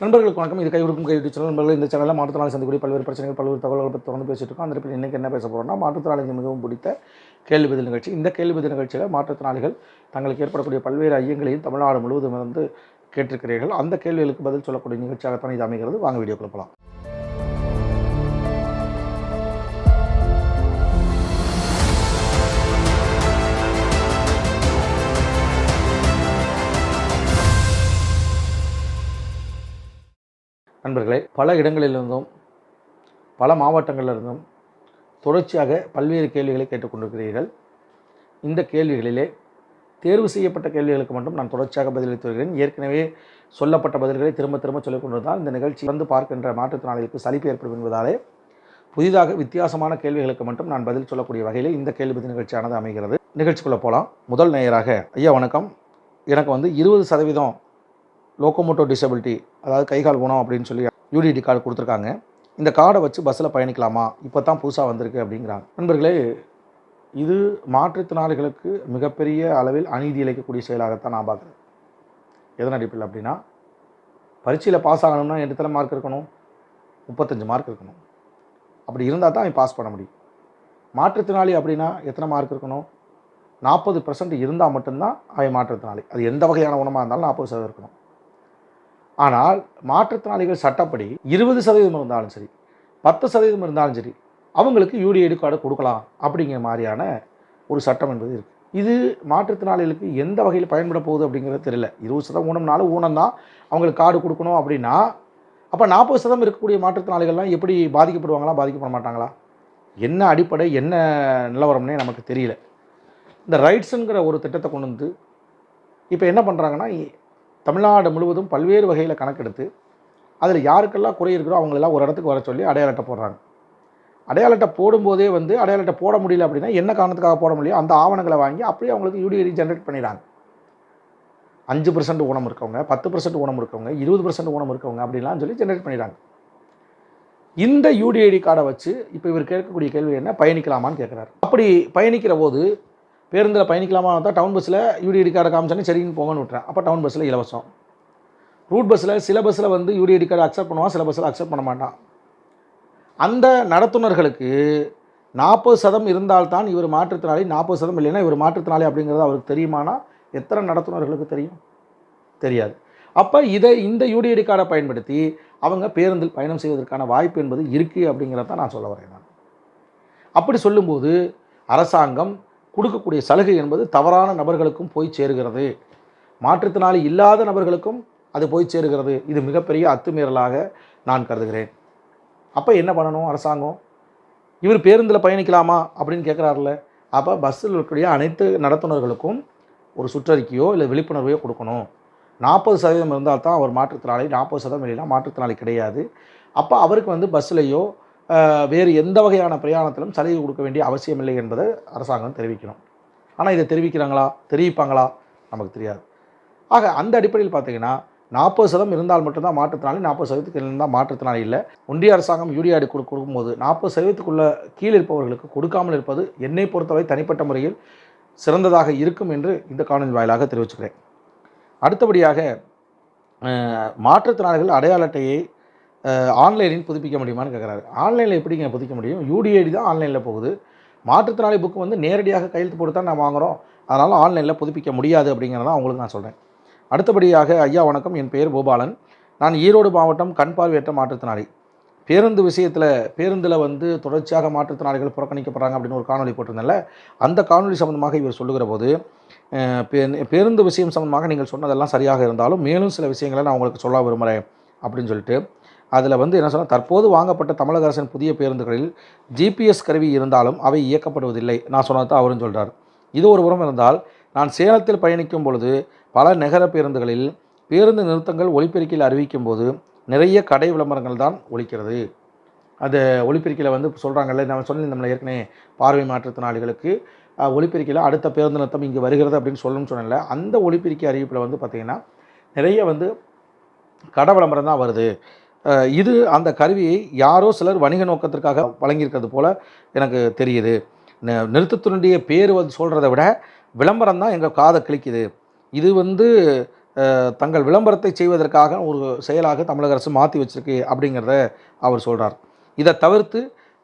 நண்பர்களுக்கு வணக்கம். இது கைவிடுக்கும் கைவிட்டு சேனல் நண்பர்கள். இந்த சேனலில் மாற்றுத்திறனாளி சந்திக்கூடிய பல்வேறு பிரச்சனைகள் பல்வேறு தகவல்களை பற்றி தொடர்ந்து பேசிட்டு இருக்கோம். அந்த இடத்தில் இன்றைக்கி என்ன பேச போகிறோம்னா மாற்றுத்திறனாளிகள் மிகவும் பிடித்த கேள்வி பதில் நிகழ்ச்சி. இந்த கேள்வி பதில் நிகழ்ச்சியில் மாற்றுத்திறனாளிகள் தங்களுக்கு ஏற்படக்கூடிய பல்வேறு ஐயங்களையும் தமிழ்நாடு முழுவதும் வந்து கேட்டிருக்கிறீர்கள். அந்த கேள்விகளுக்கு பதில் சொல்லக்கூடிய நிகழ்ச்சியாகத்தான் இது அமைகிறது. வாங்க வீடியோ கொடுக்கலாம் பல இடங்களிலிருந்தும் பல மாவட்டங்களிலிருந்தும் தொடர்ச்சியாக பல்வேறு கேள்விகளை கேட்டுக்கொண்டிருக்கிறீர்கள். இந்த கேள்விகளிலே தேர்வு செய்யப்பட்ட கேள்விகளுக்கு மட்டும் நான் தொடர்ச்சியாக பதிலளித்து வருகிறேன். ஏற்கனவே சொல்லப்பட்ட பதில்களை திரும்ப திரும்ப சொல்லிக் கொண்டிருந்தால் இந்த நிகழ்ச்சி வந்து பார்க்கின்ற மாற்றுத்திறனாளிகளுக்கு சலிப்பு ஏற்படும் என்பதாலே புதிதாக வித்தியாசமான கேள்விகளுக்கு மட்டும் நான் பதில் சொல்லக்கூடிய வகையில் இந்த கேள்வி பதில் நிகழ்ச்சியானது அமைகிறது. நிகழ்ச்சிக்குள்ளே போகலாம். முதல் நேயராக ஐயா வணக்கம். எனக்கு வந்து இருபது சதவீதம் லோக்கோமோட்டோ டிசபிலிட்டி அதாவது கைகால் குணம் அப்படின்னு சொல்லி யூடிடி கார்டு கொடுத்துருக்காங்க. இந்த கார்டை வச்சு பஸ்ஸில் பயணிக்கலாமா? இப்போ தான் புதுசாக வந்திருக்கு அப்படிங்கிறாங்க. நண்பர்களே இது மாற்றுத்திறனாளிகளுக்கு மிகப்பெரிய அளவில் அநீதி இழைக்கக்கூடிய செயலாகத்தான் நான் பார்க்குறேன். எதன் அடிப்படையில் அப்படின்னா பரீட்சையில் பாஸ் ஆகணும்னா எத்தனை மார்க் இருக்கணும்? முப்பத்தஞ்சு மார்க் இருக்கணும். அப்படி இருந்தால் தான் அவன் பாஸ் பண்ண முடியும். மாற்றுத்திறனாளி அப்படின்னா எத்தனை மார்க் இருக்கணும்? நாற்பது பர்சன்ட் இருந்தால் மட்டும்தான் அவன் மாற்றுத்திறனாளி. அது எந்த வகையான உணமாக இருந்தாலும் நாற்பது சதவீதம் இருக்கணும். ஆனால் மாற்றுத்திறனாளிகள் சட்டப்படி இருபது சதவீதம் இருந்தாலும் சரி பத்து சதவீதம் இருந்தாலும் சரி அவங்களுக்கு யூடிஐடி கார்டு கொடுக்கலாம் அப்படிங்கிற மாதிரியான ஒரு சட்டம் என்பது இருக்குது இது மாற்றுத்திறனாளிகளுக்கு எந்த வகையில் பயன்பட போகுது அப்படிங்கிறது தெரியல. இருபது சதம் ஊனம்னாலும் ஊனம் தான் அவங்களுக்கு கார்டு கொடுக்கணும் அப்படின்னா அப்போ நாற்பது சதம் இருக்கக்கூடிய மாற்றுத்திறனாளிகள்லாம் எப்படி பாதிக்கப்படுவாங்களா பாதிக்கப்பட மாட்டாங்களா? என்ன அடிப்படை என்ன நிலவரம்னே நமக்கு தெரியல. இந்த ரைட்ஸுங்கிற ஒரு திட்டத்தை கொண்டு வந்து இப்போ என்ன பண்ணுறாங்கன்னா தமிழ்நாடு முழுவதும் பல்வேறு வகையில் கணக்கெடுத்து அதில் யாருக்கெல்லாம் குறை இருக்கிறோ அவங்களெல்லாம் ஒரு இடத்துக்கு வர சொல்லி அடையாள அட்டை போடுறாங்க. அடையாள அட்டை போடும்போதே வந்து அடையாள அட்டை போட முடியல அப்படின்னா என்ன காரணத்துக்காக போட முடியும் அந்த ஆவணங்களை வாங்கி அப்படியே அவங்களுக்கு யூடிஐடி ஜென்ரேட் பண்ணிடுறாங்க. அஞ்சு பர்சன்ட் ஊனம் இருக்கவங்க பத்து பர்சன்ட் ஊனம் இருக்கவங்க இருபது பர்சன்ட் ஊனம் இருக்கவங்க அப்படின்லாம் சொல்லி ஜென்ரேட் பண்ணிடுறாங்க. இந்த யூடிஐடி கார்டை வச்சு இப்போ இவர் கேட்கக்கூடிய கேள்வி என்ன? பயணிக்கலாமான்னு கேட்குறாரு. அப்படி பயணிக்கிற போது பேருந்தில் பயணிக்கலாமா தான் டவுன் பஸ்ஸில் யூடிஐடி கார்டை காமிச்சானே சரின்னு போங்கன்னு விட்றேன் அப்போ டவுன் பஸ்ஸில் இலவசம். ரூட் பஸ்ஸில் சில பஸ்ஸில் வந்து யூடிஐடி கார்டு அக்செப்ட் பண்ணுவான் சில பஸ்ஸில் அக்செப்ட் பண்ண மாட்டான். அந்த நடத்துனர்களுக்கு நாற்பது சதம் இருந்தால்தான் இவர் மாற்றுத்திறனாளி நாற்பது சதம் இல்லைன்னா இவர் மாற்றுத்திறனாளி அப்படிங்கிறது அவருக்கு தெரியுமானா? எத்தனை நடத்துனர்களுக்கு தெரியும்? தெரியாது. அப்போ இதை இந்த யூடிஐடி கார்டை பயன்படுத்தி அவங்க பேருந்தில் பயணம் செய்வதற்கான வாய்ப்பு என்பது இருக்குது அப்படிங்கிறத தான் நான் சொல்ல வரேன் நான். அப்படி சொல்லும்போது அரசாங்கம் கொடுக்கக்கூடிய சலுகை என்பது தவறான நபர்களுக்கும் போய் சேருகிறது. மாற்றுத்திறனாளி இல்லாத நபர்களுக்கும் அது போய் சேருகிறது. இது மிகப்பெரிய அத்துமீறலாக நான் கருதுகிறேன். அப்போ என்ன பண்ணணும் அரசாங்கம்? இவர் பேருந்தில் பயணிக்கலாமா அப்படின்னு கேட்குறாருல அப்போ பஸ்ஸில் இருக்கக்கூடிய அனைத்து நடத்துனர்களுக்கும் ஒரு சுற்றறிக்கையோ இல்லை விழிப்புணர்வையோ கொடுக்கணும். நாற்பது சதவீதம் இருந்தால் தான் அவர் மாற்றுத்திறனாளி நாற்பது சதவீதம் இல்லைன்னா மாற்றுத்திறனாளி கிடையாது. அப்போ அவருக்கு வந்து பஸ்ஸிலேயோ வேறு எந்த வகையான பிரயாணத்திலும் சலுகை கொடுக்க வேண்டிய அவசியம் இல்லை என்பதை அரசாங்கம் தெரிவிக்கணும். ஆனால் இதை தெரிவிக்கிறாங்களா? தெரிவிப்பாங்களா? நமக்கு தெரியாது. ஆக அந்த அடிப்படையில் பார்த்தீங்கன்னா நாற்பது சதம் இருந்தால் மட்டும்தான் மாற்றுத்திறனாளி நாற்பது சதவீதத்துக்கு இருந்தால் மாற்றுத்திறனாளி இல்லை. ஒன்றிய அரசாங்கம் யூடிஆடி கொடு கொடுக்கும்போது நாற்பது சதவீதத்துக்குள்ள கீழே இருப்பவர்களுக்கு கொடுக்காமல் இருப்பது என்னை பொறுத்தவரை தனிப்பட்ட முறையில் சிறந்ததாக இருக்கும் என்று இந்த காணொலி வாயிலாக தெரிவிச்சுக்கிறேன். அடுத்தபடியாக மாற்றுத்திறனாளிகள் அடையாள அட்டையை ஆன்லைனில் புதுப்பிக்க முடியுமான்னு கேட்குறாரு ஆன்லைனில் எப்படிங்க புதுப்பிக்க முடியும்? யூடிஐடி தான் ஆன்லைனில் போகுது. மாற்றுத்திறனாளி புக்கு வந்து நேரடியாக கையெழுத்து போட்டு தான் நான் வாங்குகிறோம் அதனால் ஆன்லைனில் புதுப்பிக்க முடியாது அப்படிங்கிறத அவங்களுக்கு நான் சொல்கிறேன் அடுத்தபடியாக ஐயா வணக்கம். என் பெயர் கோபாலன். நான் ஈரோடு மாவட்டம் கண் பார்வையற்ற மாற்றுத்திறனாளி. பேருந்து விஷயத்தில் பேருந்தில் வந்து தொடர்ச்சியாக மாற்றுத்திறனாளிகள் புறக்கணிக்கப்படுறாங்க அப்படின்னு ஒரு காணொலி போட்டிருந்தேன்ல. அந்த காணொலி சம்மந்தமாக இவர் சொல்லுகிற போது பேருந்து விஷயம் சம்மந்தமாக நீங்கள் சொன்னதெல்லாம் சரியாக இருந்தாலும் மேலும் சில விஷயங்களை நான் உங்களுக்கு சொல்ல விரும்புகிறேன் அப்படின்னு சொல்லிட்டு அதில் வந்து என்ன சொன்னால் தற்போது வாங்கப்பட்ட தமிழக அரசின் புதிய பேருந்துகளில் ஜிபிஎஸ் கருவி இருந்தாலும் அவை இயக்கப்படுவதில்லை. நான் சொன்னது தான் அவரும் சொல்கிறார் இது ஒரு புறம் இருந்தால் நான் சேலத்தில் பயணிக்கும் பொழுது பல நகர பேருந்துகளில் பேருந்து நிறுத்தங்கள் ஒலிபெருக்கியில் அறிவிக்கும் போது நிறைய கடை விளம்பரங்கள் தான் ஒழிக்கிறது அந்த ஒலிபெருக்கியில் வந்து சொல்கிறாங்கல்ல நம்ம சொல்லியிருந்தோம்ல ஏற்கனவே பார்வை மாற்றுத்திறனாளிகளுக்கு ஒலிபெருக்கியில் அடுத்த பேருந்து நிறுத்தம் இங்கே வருகிறது அப்படின்னு சொல்லணும்னு சொன்னல அந்த ஒலிபெருக்கி அறிவிப்பில் வந்து பார்த்திங்கன்னா நிறைய வந்து கடை விளம்பரம் தான் வருது. இது அந்த கருவியை யாரோ சிலர் வணிக நோக்கத்திற்காக வழங்கியிருக்கிறது போல் எனக்கு தெரியுது. நிறுத்தத்தினுடைய பேர் வந்து சொல்கிறத விட விளம்பரம் தான் எங்கள் காதை கிழிக்குது. இது வந்து தங்கள் விளம்பரத்தை செய்வதற்காக ஒரு செயலாக தமிழக அரசு மாற்றி வச்சிருக்கு அப்படிங்கிறத அவர் சொல்கிறார் இதை தவிர்த்து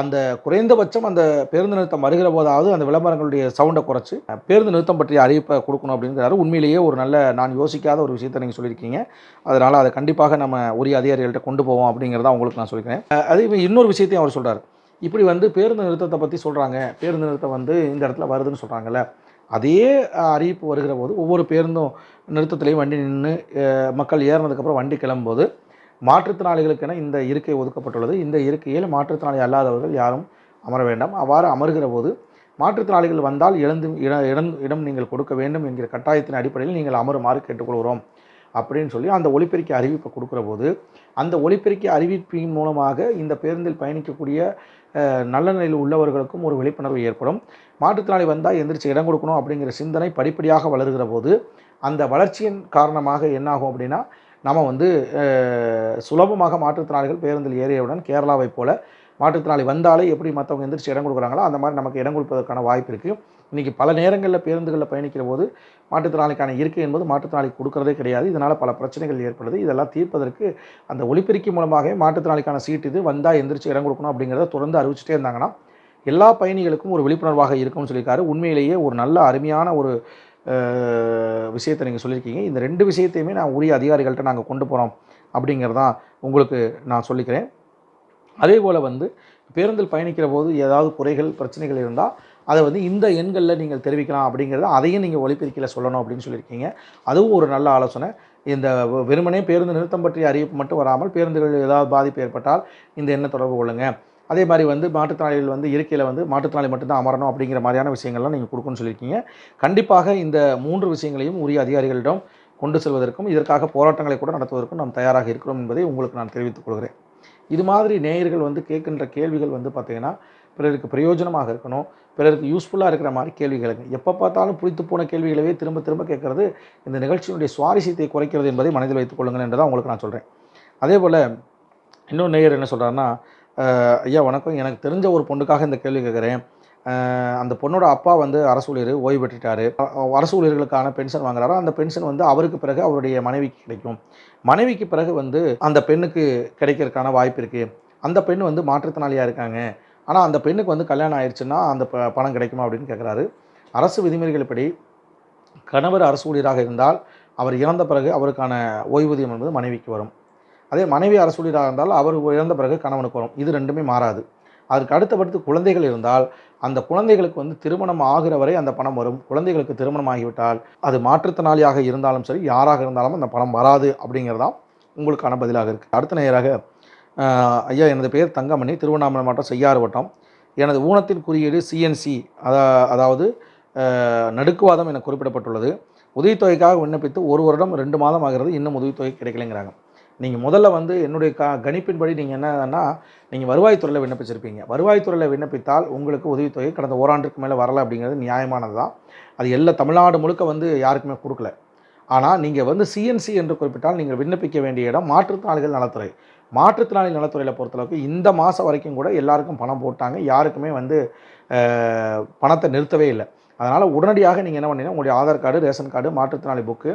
அந்த குறைந்தபட்சம் அந்த பேருந்து நிறுத்தம் வருகிற போதாவது அந்த விளம்பரங்களுடைய சவுண்டை குறைச்சி பேருந்து நிறுத்தம் பற்றிய அறிவிப்பை கொடுக்கணும் அப்படிங்கிறாரு. உண்மையிலேயே ஒரு நல்ல நான் யோசிக்காத ஒரு விஷயத்தை நீங்கள் சொல்லியிருக்கீங்க. அதனால் அதை கண்டிப்பாக நம்ம உரிய அதிகாரிகள்கிட்ட கொண்டு போவோம் அப்படிங்கிறத உங்களுக்கு நான் சொல்லிக்கிறேன். அதே இன்னொரு விஷயத்தையும் அவர் சொல்கிறார் இப்படி வந்து பேருந்து நிறுத்தத்தை பற்றி சொல்கிறாங்க பேருந்து நிறுத்தம் வந்து இந்த இடத்துல வருதுன்னு சொல்கிறாங்கல்ல அதே அறிவிப்பு வருகிற போது ஒவ்வொரு பேருந்தும் நிறுத்தத்துலேயும் வண்டி நின்று மக்கள் ஏறினதுக்கப்புறம் வண்டி கிளம்பும்போது மாற்றுத்திறனாளிகளுக்கென இந்த இருக்கை ஒதுக்கப்பட்டுள்ளது. இந்த இருக்கையில் மாற்றுத்திறனாளி அல்லாதவர்கள் யாரும் அமர வேண்டாம். அவ்வாறு அமர்கிற போது மாற்றுத்திறனாளிகள் வந்தால் எழுந்து இட இடம் இடம் நீங்கள் கொடுக்க வேண்டும் என்கிற கட்டாயத்தின் அடிப்படையில் நீங்கள் அமருமாறு கேட்டுக்கொள்கிறோம் அப்படின்னு சொல்லி அந்த ஒளிப்பெருக்கி அறிவிப்பை கொடுக்குற போது அந்த ஒளிப்பெருக்கி அறிவிப்பின் மூலமாக இந்த பேருந்தில் பயணிக்கக்கூடிய நல்ல நிலையில் உள்ளவர்களுக்கும் ஒரு விழிப்புணர்வு ஏற்படும். மாற்றுத்திறனாளி வந்தால் எந்திரிச்சு இடம் கொடுக்கணும் அப்படிங்கிற சிந்தனை படிப்படியாக வளர்கிற போது அந்த வளர்ச்சியின் காரணமாக என்னாகும் அப்படின்னா நம்ம வந்து சுலபமாக மாற்றுத்திறனாளிகள் பேருந்தில் ஏறியவுடன் கேரளாவை போல மாற்றுத்திறனாளி வந்தாலே எப்படி மற்றவங்க எந்திரிச்சு இடம் கொடுக்குறாங்களோ அந்த மாதிரி நமக்கு இடம் கொடுப்பதற்கான வாய்ப்பு இருக்குது இன்றைக்கி பல நேரங்களில் பேருந்துகளில் பயணிக்கிற போது மாற்றுத்திறனாளிக்கான இருக்கை என்பது மாற்றுத்திறனாளி கொடுக்கறதே கிடையாது. இதனால் பல பிரச்சனைகள் ஏற்படுது. இதெல்லாம் தீர்ப்பதற்கு அந்த ஒளிப்பெருக்கி மூலமாகவே மாற்றுத்திறனாளிக்கான சீட் இது வந்தால் எந்திரிச்சு இடம் கொடுக்கணும் அப்படிங்கிறத தொடர்ந்து அறிவிச்சிட்டே இருந்தாங்கன்னா எல்லா பயணிகளுக்கும் ஒரு விழிப்புணர்வாக இருக்கும்னு சொல்லியிருக்காரு. உண்மையிலேயே ஒரு நல்ல அருமையான ஒரு விஷயத்தை நீங்கள் சொல்லியிருக்கீங்க. இந்த ரெண்டு விஷயத்தையுமே நான் உரிய அதிகாரிகள்கிட்ட நாங்கள் கொண்டு போகிறோம் அப்படிங்கிறதான் உங்களுக்கு நான் சொல்லிக்கிறேன். அதே போல் வந்து பேருந்தில் பயணிக்கிற போது ஏதாவது குறைகள் பிரச்சனைகள் இருந்தால் அதை வந்து இந்த எண்களில் நீங்கள் தெரிவிக்கலாம் அப்படிங்கிறத அதையும் நீங்கள் ஒலிபெருக்கியில் சொல்லணும் அப்படின்னு சொல்லியிருக்கீங்க. அதுவும் ஒரு நல்ல ஆலோசனை. இந்த வெறுமனே பேருந்து நிறுத்தம் பற்றிய அறிவிப்பு மட்டும் வராமல் பேருந்துகள் ஏதாவது பாதிப்பு ஏற்பட்டால் இந்த எண்ணை தொடர்பு கொள்ளுங்கள் அதே மாதிரி வந்து மாற்றுத்திறனாளிகள் வந்து இருக்கையில் வந்து மாற்றுத்திறனாளி மட்டும்தான் அமரணும் அப்படிங்கிற மாதிரியான விஷயங்கள்லாம் நீங்கள் கொடுக்கணும்னு சொல்லியிருக்கீங்க. கண்டிப்பாக இந்த மூன்று விஷயங்களையும் உரிய அதிகாரிகளிடம் கொண்டு செல்வதற்கும் இதற்காக போராட்டங்களை கூட நடத்துவதற்கும் நாம் தயாராக இருக்கிறோம் என்பதை உங்களுக்கு நான் தெரிவித்துக் கொள்கிறேன். இது மாதிரி நேயர்கள் வந்து கேட்கின்ற கேள்விகள் வந்து பார்த்திங்கன்னா பிறருக்கு பிரயோஜனமாக இருக்கணும் பிறருக்கு யூஸ்ஃபுல்லாக இருக்கிற மாதிரி கேள்விகளுங்க எப்போ பார்த்தாலும் புளித்து போன கேள்விகளவே திரும்ப திரும்ப கேட்கறது இந்த நிகழ்ச்சியினுடைய சுவாரஸ்யத்தை குறைக்கிறது என்பதை மனதில் வைத்துக் கொள்ளுங்கள் என்று தான் உங்களுக்கு நான் சொல்கிறேன் அதே போல் இன்னொரு நேயர் என்ன சொல்கிறாருன்னா ஐயா வணக்கம். எனக்கு தெரிஞ்ச ஒரு பொண்ணுக்காக இந்த கேள்வி கேட்குறேன். அந்த பொண்ணோட அப்பா வந்து அரசு ஊழியர் ஓய்வு பெற்றுட்டாரு. அரசு ஊழியர்களுக்கான பென்ஷன் வாங்குறாரோ? அந்த பென்ஷன் வந்து அவருக்கு பிறகு அவருடைய மனைவிக்கு கிடைக்கும். மனைவிக்கு பிறகு வந்து அந்த பெண்ணுக்கு கிடைக்கிறதுக்கான வாய்ப்பு இருக்குது அந்த பெண் வந்து மாற்றுத்திறனாளியாக இருக்காங்க. ஆனால் அந்த பெண்ணுக்கு வந்து கல்யாணம் ஆயிடுச்சுன்னா அந்த ப- பணம் கிடைக்குமா? அப்படின்னு கேட்குறாரு. அரசு விதிமுறைகள்படி கணவர் அரசு ஊழியராக இருந்தால் அவர் இறந்த பிறகு அவருக்கான ஓய்வூதியம் என்பது மனைவிக்கு வரும். அதே மனைவி அரசு ஊழியராக இருந்தால் அவர் இறந்த பிறகு கணவனுக்கு வரும். இது ரெண்டுமே மாறாது. அதற்கு அடுத்தபடுத்து குழந்தைகள் இருந்தால் அந்த குழந்தைகளுக்கு வந்து திருமணம் ஆகிற வரை அந்த பணம் வரும். குழந்தைகளுக்கு திருமணம் ஆகிவிட்டால் அது மாற்றுத்திறனாளியாக இருந்தாலும் சரி யாராக இருந்தாலும் அந்த பணம் வராது அப்படிங்கிறதான் உங்களுக்கான பதிலாக இருக்குது அடுத்த நேராக ஐயா எனது பெயர் தங்கமணி திருவண்ணாமலை மாவட்டம் செய்யாறு வட்டம். எனது ஊனத்தின் குறியீடு சிஎன்சி அதா அதாவது நடுக்குவாதம் என குறிப்பிடப்பட்டுள்ளது. உதவித்தொகைக்காக விண்ணப்பித்து ஒரு வருடம் ரெண்டு மாதம் ஆகிறது. இன்னும் உதவித்தொகை கிடைக்கலைங்கிறாங்க. நீங்கள் முதல்ல வந்து என்னுடைய க கணிப்பின்படி நீங்கள் என்னன்னா நீங்கள் வருவாய்த்துறையில் விண்ணப்பிச்சிருப்பீங்க. வருவாய்த்துறையில் விண்ணப்பித்தால் உங்களுக்கு உதவித்தொகை கடந்த ஓராண்டுக்கு மேலே வரலை அப்படிங்கிறது நியாயமானது தான் அது எல்லா தமிழ்நாடு முழுக்க வந்து யாருக்குமே கொடுக்கல. ஆனால் நீங்கள் வந்து சிஎன்சி என்று குறிப்பிட்டால் நீங்கள் விண்ணப்பிக்க வேண்டிய இடம் மாற்றுத்திறனாளிகள் நலத்துறை. மாற்றுத்திறனாளி நலத்துறையில் பொறுத்தளவுக்கு இந்த மாதம் வரைக்கும் கூட எல்லாருக்கும் பணம் போட்டாங்க. யாருக்குமே வந்து பணத்தை நிறுத்தவே இல்லை. அதனால் உடனடியாக நீங்கள் என்ன பண்ணீங்கன்னா உங்களுடைய ஆதார் கார்டு ரேஷன் கார்டு மாற்றுத்திறனாளி book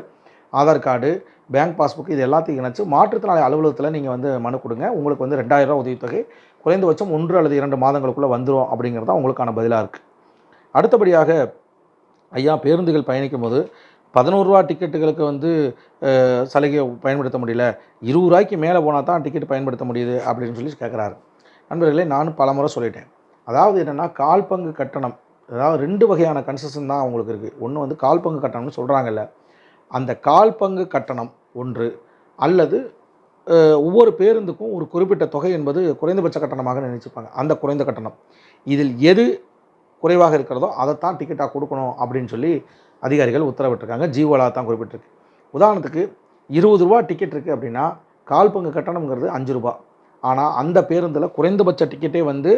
Aadhaar card bank passbook இது எல்லாத்தையும் இணைச்சு மாற்றுத்திறனாளி அலுவலகத்தில் நீங்கள் வந்து மனு கொடுங்க. உங்களுக்கு வந்து ரெண்டாயிரரூவா உதவித்தொகை குறைந்தபட்சம் ஒன்று அல்லது இரண்டு மாதங்களுக்குள்ளே வந்துடும் அப்படிங்கிறது தான் உங்களுக்கான பதிலாக இருக்குது அடுத்தபடியாக ஐயா பேருந்துகள் பயணிக்கும் போது பதினோருவா டிக்கெட்டுகளுக்கு வந்து சலுகையை பயன்படுத்த முடியல. இருபது ரூபாய்க்கு மேலே போனால் தான் டிக்கெட் பயன்படுத்த முடியுது அப்படின்னு சொல்லி கேட்குறாரு நண்பர்களே நானும் பல முறை சொல்லிட்டேன். அதாவது என்னென்னா கால் பங்கு கட்டணம் அதாவது ரெண்டு வகையான கன்செஷன் தான் அவங்களுக்கு இருக்குது ஒன்று வந்து கால் பங்கு கட்டணம்னு சொல்கிறாங்கல்ல அந்த கால் பங்கு கட்டணம் ஒன்று அல்லது ஒவ்வொரு பேருந்துக்கும் ஒரு குறிப்பிட்ட தொகை என்பது குறைந்தபட்ச கட்டணமாக நினைச்சுப்பாங்க. அந்த குறைந்த கட்டணம். இதில் எது குறைவாக இருக்கிறதோ அதைத்தான் டிக்கெட்டாக கொடுக்கணும் அப்படின்னு சொல்லி அதிகாரிகள் உத்தரவிட்டிருக்காங்க. ஜீவோலாக தான் குறிப்பிட்டிருக்கு. உதாரணத்துக்கு இருபது ரூபா டிக்கெட் இருக்குது அப்படின்னா கால் பங்கு கட்டணங்கிறது அஞ்சு ரூபா. ஆனால் அந்த பேருந்தில் குறைந்தபட்ச டிக்கெட்டே வந்து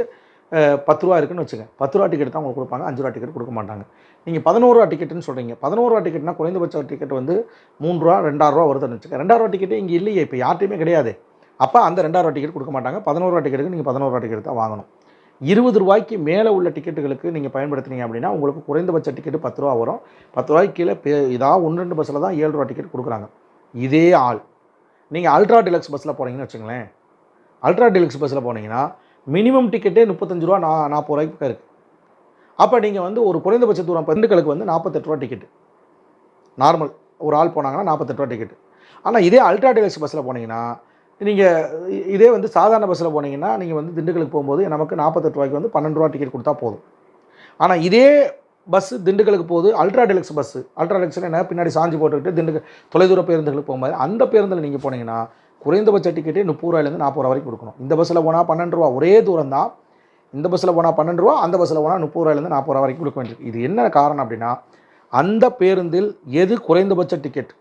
பத்து ரூபா இருக்குன்னு வச்சுங்க பத்து ரூபா டிக்கெட் தான் உங்களுக்கு கொடுப்பாங்க. அஞ்சு ரூபா டிக்கெட் கொடுக்க மாட்டாங்க. நீங்கள் பதினோரு ரூபா டிக்கெட்டுன்னு சொல்கிறீங்க பதினோரு ரூபா டிக்கெட்னா குறைந்தபட்ச டிக்கெட் வந்து மூணு ரூபா ரெண்டாயிரம் ரூபா வருதுன்னு வச்சுக்க ரெண்டாயிரம் ரூபா டிக்கெட்டே இங்கே இல்லையே. இப்போ யார்ட்டையுமே கிடையாது. அப்போ அந்த ரெண்டாயிரம் டிக்கெட் கொடுக்க மாட்டாங்க. பதினோரு ரூபா டிக்கெட்டுக்கு நீங்கள் பதினோரு ரூபா டிக்கெட் தான் வாங்கணும். இருபது ரூபாய்க்கு மேலே உள்ள டிக்கெட்டுகளுக்கு நீங்கள் பயன்படுத்துனீங்க அப்படின்னா உங்களுக்கு குறைந்தபட்ச டிக்கெட்டு பத்து ரூபா வரும். பத்து ரூபாய்க்கு கீழே பே இதாக ஒன்று ரெண்டு பஸ்ஸில் தான் ஏழு ரூபா டிக்கெட் கொடுக்குறாங்க. இதே ஆள். நீங்கள் அல்ட்ரா டிலக்ஸ் பஸ்ஸில் போனீங்கன்னு வச்சுங்களேன் அல்ட்ரா டிலக்ஸ் பஸ்ஸில் போனீங்கன்னா மினிமம் டிக்கெட்டே முப்பத்தஞ்சு ரூபா நா நாற்பது ரூபாய்க்கு இருக்குது அப்போ நீங்கள் வந்து ஒரு குறைந்தபட்ச தூரம் பெண்களுக்கு வந்து நாற்பத்தெட்டு ரூபா டிக்கெட்டு. நார்மல் ஒரு ஆள் போனாங்கன்னா நாற்பத்தெட்டு ரூபா டிக்கெட் ஆனால் இதே அல்ட்ரா டெலக்ஸ் பஸ்ஸில் போனீங்கன்னா நீங்கள் இதே வந்து சாதாரண பஸ்ஸில் போனீங்கன்னா நீங்கள் வந்து திண்டுக்கலுக்கு போகும்போது நமக்கு நாற்பத்தெட்டு ரூபாய்க்கு வந்து பன்னெண்டு ரூபா டிக்கெட் கொடுத்தா போதும். ஆனால் இதே பஸ்ஸு திண்டுக்கலுக்கு போகுது அல்ட்ரா டெலக்ஸ் பஸ்ஸு அல்ட்ரா டிலக்ஸில் என்ன? பின்னாடி சாஞ்சு போட்டுக்கிட்டு திண்டுக்கல் தொலைதூர பேருந்துகளுக்கு போகும்போது அந்த பேருந்தில் நீங்கள் போனீங்கன்னா குறைந்தபட்ச டிக்கெட்டே முப்பது ரூபாயிலேருந்து நாற்பது ரூபா வரைக்கும் கொடுக்கணும். இந்த பஸ்ஸில் போனால் பன்னெண்டு ரூபா ஒரே தூரம் தான். இந்த பஸ்ஸில் போனால் பன்னெண்டு ரூபா அந்த பஸ்ஸில் போனால் முப்பது ரூபாயிலேருந்து நாற்பது ரூபா வரைக்கும் கொடுக்க வேண்டியிருக்கு. இது என்ன காரணம் அப்படின்னா அந்த பேருந்தில் எது குறைந்தபட்ச டிக்கெட்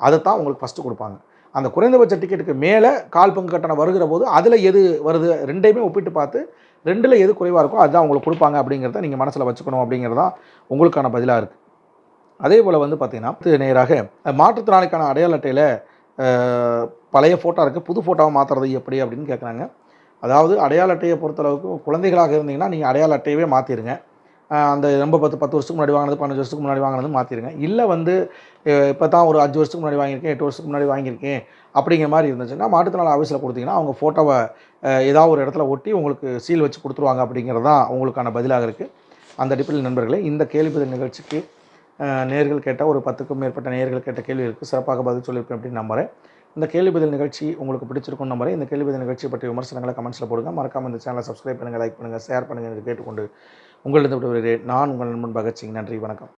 அதை தான் உங்களுக்கு ஃபஸ்ட்டு கொடுப்பாங்க. அந்த குறைந்தபட்ச டிக்கெட்டுக்கு மேலே கால் பங்கு கட்டணம் வருகிற போது அதில் எது வருது ரெண்டையுமே ஒப்பிட்டு பார்த்து ரெண்டில் எது குறைவாக இருக்கோ அதுதான் உங்களுக்கு கொடுப்பாங்க அப்படிங்கிறத நீங்கள் மனசில் வச்சுக்கணும் அப்படிங்கிறது தான் உங்களுக்கான பதிலாக இருக்குது அதே போல் வந்து பார்த்திங்கன்னா நேராக மாற்றுத்திறனாளிக்கான அடையாள அட்டையில் பழைய ஃபோட்டோ இருக்குது புது ஃபோட்டோவை மாற்றுறது எப்படி அப்படின்னு கேட்குறாங்க அதாவது அடையாள அட்டையை பொறுத்தளவுக்கு குழந்தைகளாக இருந்தீங்கன்னா நீங்கள் அடையாள அட்டையவே மாற்றிடுங்க அந்த ரொம்ப பத்து பத்து வருஷத்துக்கு முன்னாடி வாங்கினது பதினஞ்சு வருஷத்துக்கு முன்னாடி வாங்கினது மாற்றிடுங்க இல்லை வந்து இப்போ தான் ஒரு அஞ்சு வருஷத்துக்கு முன்னாடி வாங்கியிருக்கேன் எட்டு வருஷத்துக்கு முன்னாடி வாங்கியிருக்கேன் அப்படிங்கிற மாதிரி இருந்துச்சுன்னா மாற்றுத்திறனாளி ஆஃபீஸில் கொடுத்தீங்கன்னா அவங்க ஃபோட்டோவை ஏதாவது ஒரு இடத்துல ஒட்டி உங்களுக்கு சீல் வச்சு கொடுத்துருவாங்க அப்படிங்கிறது தான் உங்களுக்கான பதிலாக இருக்குது அந்த அடிப்படையில் நண்பர்களே இந்த கேள்விப்பதில் நிகழ்ச்சிக்கு நேர்கள் கேட்ட ஒரு பத்துக்கும் மேற்பட்ட நேர்கள் கேட்ட கேள்விகளுக்கு சிறப்பாக பதில் சொல்லியிருப்பேன் அப்படின்னு நம்புகிறேன் இந்த கேள்வி பதில் நிகழ்ச்சி உங்களுக்கு பிடிச்சிருக்கும் நம்பரை இந்த கேள்வி பதில் நிகழ்ச்சி பற்றிய விமர்சனங்களை கமெண்ட்ஸில் போடுங்க. மறக்காம இந்த சேனலை சப்ஸ்கிரைப் பண்ணுங்கள் லைக் பண்ணுங்கள் ஷேர் பண்ணுங்கள் என்று கேட்டுக்கொண்டு உங்களிடம் விடுகிறேன் நான் உங்கள் நண்பன் பகத்சிங். நன்றி வணக்கம்.